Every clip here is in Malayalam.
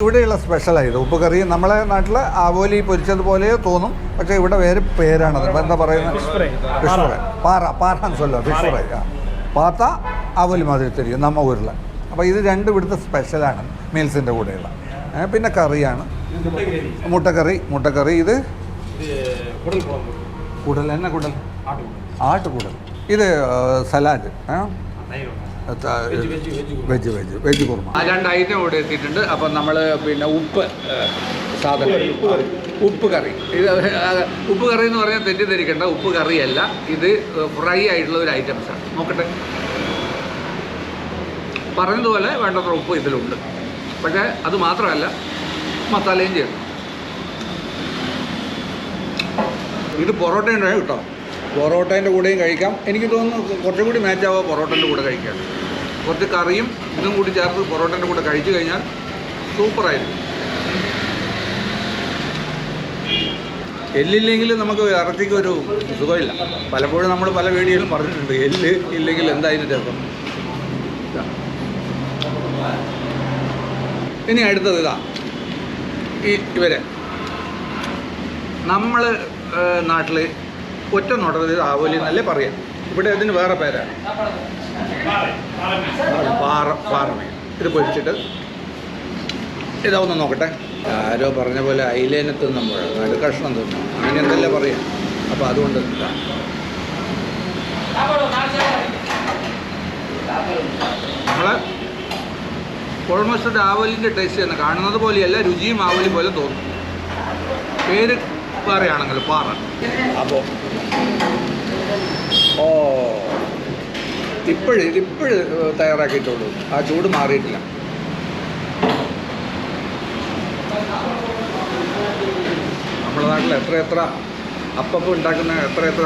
ഇവിടെയുള്ള സ്പെഷ്യലായത് ഉപ്പ് നമ്മളെ നാട്ടിൽ ആവോലി പൊരിച്ചതുപോലെ തോന്നും. പക്ഷെ ഇവിടെ വേറെ പേരാണത്. എന്താ പറയുന്നത് ഫിഷ് ഫ്രൈ പാറ. പാറാന്ന് എന്നല്ല ഫിഷ് ഫ്രൈ ആ. പാത്ത ആവോലി മാതിരി തരും നമ്മ ഊരിൽ അപ്പോൾ ഇത് രണ്ടും ഇവിടുത്തെ സ്പെഷ്യലാണ് മീൽസിന്റെ കൂടെയുള്ള. പിന്നെ കറിയാണ്. മുട്ടക്കറി. മുട്ടക്കറി ഇത് കൂടുതൽ എന്നാ ആട്ട് ആട്ടുകുടൽ. ഇത് സലാഡ്. ഏ? വെജ് വെജ് വെജ് കുർമ ആ രണ്ട് ഐറ്റം ഇവിടെ എത്തിയിട്ടുണ്ട്. അപ്പം നമ്മൾ പിന്നെ ഉപ്പ് സാധനം. ഉപ്പ് കറി ഇത് ഉപ്പ് കറി എന്ന് പറഞ്ഞാൽ തെറ്റിദ്ധരിക്കേണ്ട. ഉപ്പ് കറിയല്ല. ഇത് ഫ്രൈ ആയിട്ടുള്ള ഒരു ഐറ്റംസാണ് നോക്കട്ടെ. പറഞ്ഞതുപോലെ വേണ്ടത്ര ഉപ്പ് ഇതിലുണ്ട്. പക്ഷേ അത് മാത്രമല്ല മസാലയും ചെയ്തു ഇത് പൊറോട്ടയുണ്ടായി കിട്ടാം? പൊറോട്ടേന്റെ കൂടെയും കഴിക്കാം. എനിക്ക് തോന്നുന്നു കുറച്ചും കൂടി മാച്ചാവുക പൊറോട്ടേന്റെ കൂടെ കഴിക്കാം കുറച്ച് കറിയും ഇതും കൂടി ചേർത്ത് പൊറോട്ടന്റെ കൂടെ കഴിച്ചു കഴിഞ്ഞാൽ സൂപ്പറായിരുന്നു എല്ലില്ലെങ്കിൽ നമുക്ക് ഇറച്ചിക്ക് ഒരു സുഖമില്ല. പലപ്പോഴും നമ്മൾ പല വീഡിയോയിലും പറഞ്ഞിട്ടുണ്ട് എല്ല് ഇല്ലെങ്കിൽ എന്തായാലും ഇതാ. ഇനി അടുത്തത് ഇതാ. ഈ ഇവരെ. നമ്മൾ നാട്ടിൽ ഒറ്റ നോട്ടത്തിൽ ആവോലി എന്നല്ലേ പറയാം? ഇവിടെ അതിന് വേറെ പേരാണ്. പാറ പാറമീൻ ഇത് പൊരിച്ചിട്ട് ഇതാ ഒന്ന് നോക്കട്ടെ. ആരോ പറഞ്ഞ പോലെ അയിലേനെ തിന്നുമ്പോൾ കഷ്ണം തിന്നും. അങ്ങനെ എന്തല്ലേ പറയാം? അപ്പോൾ അതുകൊണ്ട് നമ്മൾ നമ്മളെ ഓൾമോസ്റ്റ് ഒരു ആവലിന്റെ ടേസ്റ്റ് തന്നെ കാണുന്നത് പോലെയല്ല രുചിയും ആവലി പോലെ തോന്നും. പേര് പാറയാണെങ്കിൽ പാറ. അപ്പോൾ ഓ. ഇപ്പോഴും ഇപ്പോഴും തയ്യാറാക്കിയിട്ടുള്ളൂ ആ ചൂട് മാറിയിട്ടില്ല. നമ്മുടെ നാട്ടിൽ എത്ര എത്ര അപ്പപ്പം ഉണ്ടാക്കുന്ന എത്ര എത്ര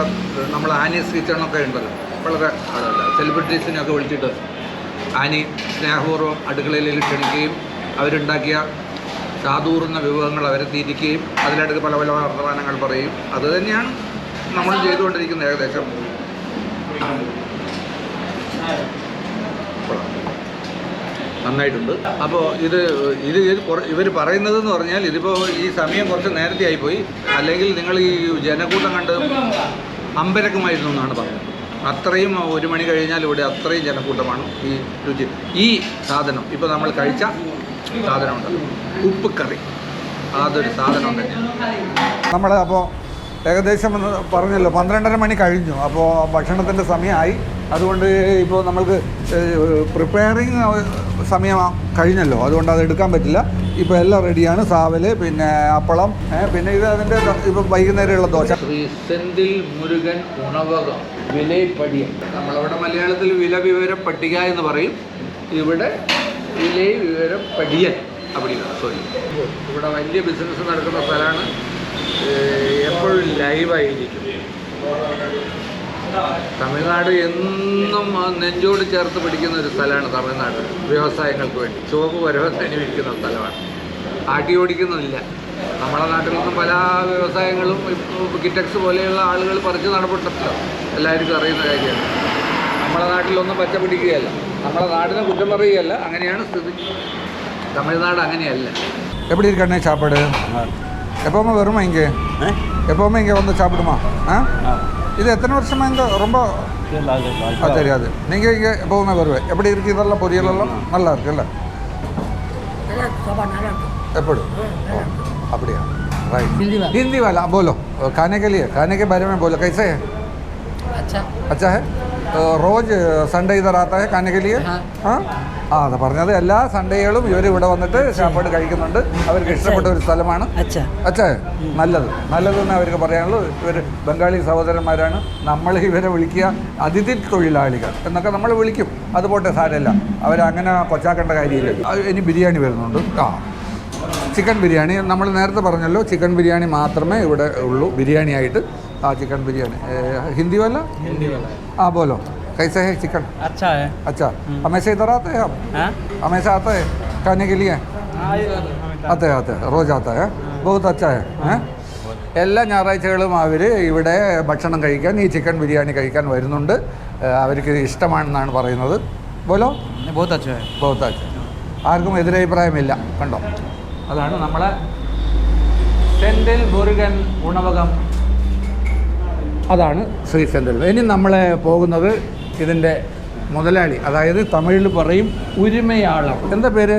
നമ്മൾ ആനീസ് കിച്ചണൊക്കെ ഉണ്ടല്ലോ. വളരെ അതല്ല സെലിബ്രിറ്റീസിനെയൊക്കെ വിളിച്ചിട്ട് ആനി സ്നേഹപൂർവം അടുക്കളയിൽ ക്ഷണിക്കുകയും അവരുണ്ടാക്കിയ ചാതൂറുന്ന വിഭവങ്ങൾ അവരെ തീറ്റിക്കുകയും അതിനടുക്ക് പല പല വർത്തമാനങ്ങൾ പറയും. അത് തന്നെയാണ് നമ്മൾ ചെയ്തുകൊണ്ടിരിക്കുന്നത് ഏകദേശം. നന്നായിട്ടുണ്ട്. അപ്പോൾ ഇത് ഇത് ഇവർ പറയുന്നത് എന്ന് പറഞ്ഞാൽ ഇതിപ്പോൾ ഈ സമയം കുറച്ച് നേരത്തെ ആയിപ്പോയി അല്ലെങ്കിൽ നിങ്ങൾ ഈ ജനക്കൂട്ടം കണ്ട് അമ്പരക്കമായിരുന്നു എന്നാണ് പറഞ്ഞത്. അത്രയും ഒരു മണി കഴിഞ്ഞാൽ ഇവിടെ അത്രയും ജനക്കൂട്ടമാണ് ഈ രുചി. ഈ സാധനം ഇപ്പോൾ നമ്മൾ കഴിച്ച സാധനമുണ്ട്. ഉപ്പ് കറി അതൊരു സാധനം തന്നെയാണ്. നമ്മൾ അപ്പോൾ ഏകദേശം പറഞ്ഞല്ലോ പന്ത്രണ്ടര മണി കഴിഞ്ഞു. അപ്പോൾ ഭക്ഷണത്തിന്റെ സമയമായി. അതുകൊണ്ട് ഇപ്പോൾ നമ്മൾക്ക് പ്രിപ്പയറിങ് സമയം കഴിഞ്ഞല്ലോ. അതുകൊണ്ട് അത് എടുക്കാൻ പറ്റില്ല. ഇപ്പോൾ എല്ലാം റെഡിയാണ്. സാവൽ പിന്നെ അപ്പളം പിന്നെ ഇത് അതിന്റെ ഇപ്പം വൈകുന്നേരമുള്ള ദോശ. ശ്രീ മുരുകൻ ഉണവകം വിലയപ്പടിയ. നമ്മളവിടെ മലയാളത്തിൽ വില വിവര പട്ടിക എന്ന് പറയും. ഇവിടെ വിലയ വിവര പടിയൻ അപ്പടിയാണ് സോറി ഇവിടെ വലിയ ബിസിനസ് നടക്കുന്ന സ്ഥലമാണ് എപ്പോഴും ലൈവായിരിക്കും തമിഴ്നാട് എന്നും ആ നെഞ്ചോട് ചേർത്ത് പിടിക്കുന്ന ഒരു സ്ഥലമാണ് തമിഴ്നാട് വ്യവസായങ്ങൾക്ക് വേണ്ടി ചുവപ്പ് പരവത്തിന് ഇരിക്കുന്ന സ്ഥലമാണ് ആട്ടി ഓടിക്കുന്നില്ല നമ്മുടെ നാട്ടിൽ നിന്നും പല വ്യവസായങ്ങളും ഇപ്പോൾ കിറ്റക്സ് പോലെയുള്ള ആളുകൾ പറിച്ച് നടപ്പെട്ടിട്ടുണ്ടല്ലോ എല്ലാവർക്കും അറിയുന്ന കാര്യമാണ് നമ്മുടെ നാട്ടിലൊന്നും പച്ച പിടിക്കുകയല്ല നമ്മുടെ നാടിനെ കുറ്റം പറയുകയല്ല അങ്ങനെയാണ് സ്ഥിതി തമിഴ്നാട് അങ്ങനെയല്ല எப்படி இருக்கண்ணே சாப்பாடு எப்போவுமே வருமா இங்கே எப்போவுமே இங்கே வந்து சாப்பிடுமா ஆ இது எத்தனை வருஷமா இங்கே ரொம்ப ஆ தெரியாது நீங்கள் இங்கே எப்போவுமே வருவேன் எப்படி இருக்கு இதெல்லாம் பொரியலெல்லாம் நல்லா இருக்குல்ல எப்படி ओ, அப்படியா राइट हिंदी वाला। हिंदी वाला बोलो खाने के लिए खाने के बारे में बोलो कैसे है अच्छा अच्छा है റോജ് സൺഡേ ഇതർ ആത്ത ആ. അത് പറഞ്ഞത്. എല്ലാ സൺഡേകളും ഇവർ ഇവിടെ വന്നിട്ട് ഷാപ്പാട് കഴിക്കുന്നുണ്ട്. അവർക്ക് ഇഷ്ടപ്പെട്ട ഒരു സ്ഥലമാണ്. അച്ഛേ. നല്ലത്. നല്ലതെന്ന് അവർക്ക് പറയാനുള്ളൂ. ഇവർ ബംഗാളി സഹോദരന്മാരാണ്. നമ്മൾ ഇവരെ വിളിക്കുക അതിഥി തൊഴിലാളികൾ എന്നൊക്കെ നമ്മൾ വിളിക്കും. അതുപോട്ടെ സാരമല്ല. അവരങ്ങനെ കൊച്ചാക്കേണ്ട കാര്യമില്ല. ഇനി ബിരിയാണി വരുന്നുണ്ട്. ആ. ചിക്കൻ ബിരിയാണി നമ്മൾ നേരത്തെ പറഞ്ഞല്ലോ ചിക്കൻ ബിരിയാണി മാത്രമേ ഇവിടെ ഉള്ളൂ. ബിരിയാണി ആയിട്ട് ആയിട്ട് ആ ചിക്കൻ ബിരിയാണി ഏ, ഹിന്ദി വല്ല हिंदी वाला है ആ बोलो कैसे है चिकन अच्छा है अच्छा हमेशा इधर आते हैं आप हाँ हमेशा आता है खाने के लिए അതെ അതെ റോജ് ആത്ത ഹേ ബഹുത്ത് അച്ഛാ ഹേ ഏ? എല്ലാ ഞായറാഴ്ചകളും അവർ ഇവിടെ ഭക്ഷണം കഴിക്കാൻ ഈ ചിക്കൻ ബിരിയാണി കഴിക്കാൻ വരുന്നുണ്ട് ഏ, അവർക്ക് ഇഷ്ടമാണെന്നാണ് പറയുന്നത് ബോലോ बहुत अच्छा है ബഹുത്ത് അച്ഛ ആർക്കും എതിരഭിപ്രായമില്ല കണ്ടോ അതാണ് നമ്മളെ സെൻറ്റിൽ മുരുകൻ ഉണവകം അതാണ് ശ്രീ സെൻട്രൽ ഇനി നമ്മൾ പോകുന്നത് ഇതിന്റെ മുതലാളി അതായത് തമിഴിൽ പറയും ഉരിമയാളർ എന്താ പേര്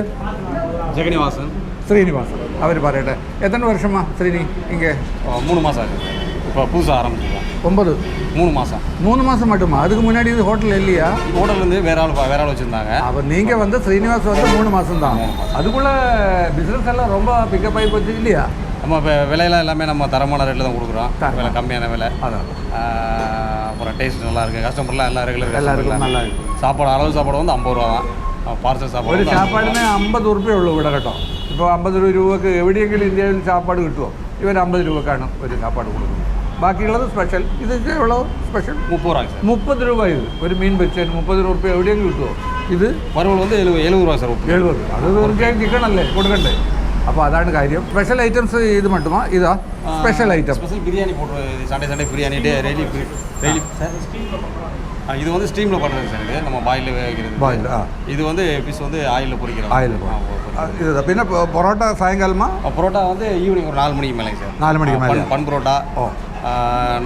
ജഗനിവാസൻ ശ്രീനിവാസൻ അവർ പറയട്ടെ എത്ര വർഷമാ ശ്രീനി ഇങ്ങേ മൂന്ന് മാസം இப்போ புதுசாக ஆரம்பிச்சிருக்கோம் ஒன்பது மூணு மாதம் மூணு மாதம் மட்டுமா அதுக்கு முன்னாடி இது ஹோட்டல் இல்லையா ஹோட்டல் வந்து வேற ஆள் வேற ஆள் வச்சுருந்தாங்க அப்போ நீங்கள் வந்து ஸ்ரீனிவாஸ் வந்து மூணு மாதம் தான் அதுக்குள்ளே பிஸ்னஸ் எல்லாம் ரொம்ப பிக்கப் ஆகி போச்சு இல்லையா நம்ம இப்போ விலையெல்லாம் எல்லாமே நம்ம தரமான ரேட்டில் தான் கொடுக்குறோம் விலை கம்மியான விலை அதான் அப்புறம் டேஸ்ட் நல்லா இருக்குது கஸ்டமர்லாம் எல்லாம் ரெகுலர் எல்லாருக்கும் நல்லா இருக்குது சாப்பாடு அளவு சாப்பாடு வந்து ஐம்பது ரூபா தான் பார்சல் சாப்பாடு ഒരു സാപ്പാടിന് അമ്പത് ഉറുപ്പ്യ ഉള്ളൂ ഇവിടെ കേട്ടോ ഇപ്പോൾ അമ്പത് രൂപക്ക് എവിടെയെങ്കിലും ഇന്ത്യയിൽ സാപ്പാട് കിട്ടുമോ ഇവർ അമ്പത് രൂപക്കാണ് ഒരു സാപ്പാട് കൊടുക്കുന്നത് ബാക്കിയുള്ളത് സ്പെഷ്യൽ ഇത് എவ்வளோ സ്പെഷ്യൽ முப்பது ரூபாங்க சார் മുപ്പത് രൂപ ഇത് ഒരു മീൻ വെച്ചതിന് മുപ്പത് രൂപ എവിടെയെങ്കിലും കിട്ടുമോ ഇത് வறுவல் வந்து எழுபது எழுபது ரூபா சார் எழுபது അത് തീർച്ചയായും ചിക്കൻ അല്ലേ കൊടുക്കണ്ടേ അപ്പോൾ അതാണ് കാര്യം. ஸ்பெஷல் ഐറ്റംസ് இது മട്ടുമാ? ഇതാ ஸ்பெஷல் ஐட்டம் ஸ்பெஷல் பிரியாணி போட்டு Sunday Sunday biryani day daily daily இது வந்து ஸ்டீமில் பண்ணுறது சார் இது நம்ம பாயிலில் வேகிறது பாயில் இது வந்து பீஸ் வந்து ஆயிலில் பொறிக்கிறோம் ஆயில் இதுதான் പിന്നെ பரோட்டா സായങ്കാലമാ? பரோட்டா வந்து ஈவினிங் ஒரு நாலு மணிக்கு மேலே சார் நாலு மணிக்கு மேலே பன் பரோட்டா ஓ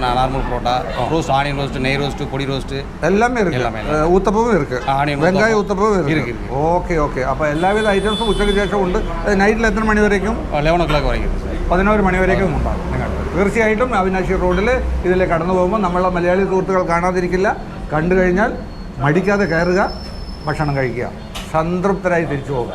normal parotta roast onion roast நெய் ரோஸ்ட் பொடி ரோஸ்ட் எல்லாமே இருக்கு எல்லாமே ஊத்தப்பவும் இருக்கு ஆனியன் வெங்காய ஊத்தப்பவும் இருக்கு ஓகே ஓகே அப்போ എല്ലാവിധ ഐറ്റംസും ഉച്ചയ്ക്ക് ശേഷം ഉണ്ട് നൈറ്റിൽ എത്ര മണി വരേക്കും? ലെവൻ ഒ ക്ലോക്ക് വരേക്കും. പതിനോറ് മണി വരേക്കും ഉണ്ടാകും തീർച്ചയായിട്ടും അവിനാശി റോഡിൽ ഇതിലെ കടന്നു പോകുമ്പോൾ നമ്മളെ മലയാളി സുഹൃത്തുക്കൾ കാണാതിരിക്കില്ല. കണ്ടു കഴിഞ്ഞാൽ മടിക്കാതെ കയറുക ഭക്ഷണം കഴിക്കുക. സംതൃപ്തരായി തിരിച്ചു പോകുക.